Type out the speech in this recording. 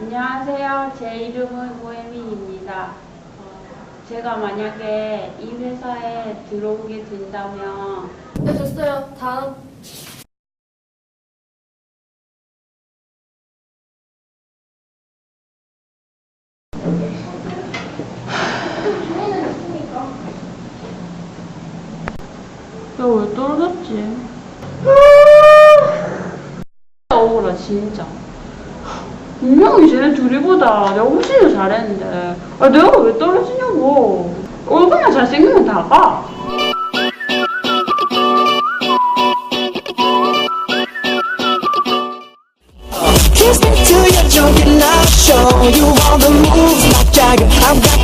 안녕하세요. 제 이름은 고혜민입니다. 어, 제가 만약에 이 회사에 들어오게 된다면 네, 됐어요. 다음. 야, 왜 떨어졌지? 억울하, 진짜. 분명히 쟤네 둘이보다 내가 훨씬 더 잘했는데. 아, 내가 왜 떨어지냐고. 얼굴만 잘생기면 다 가. Kiss me till you're choking, I'll show you all the moves like Jagger. I've got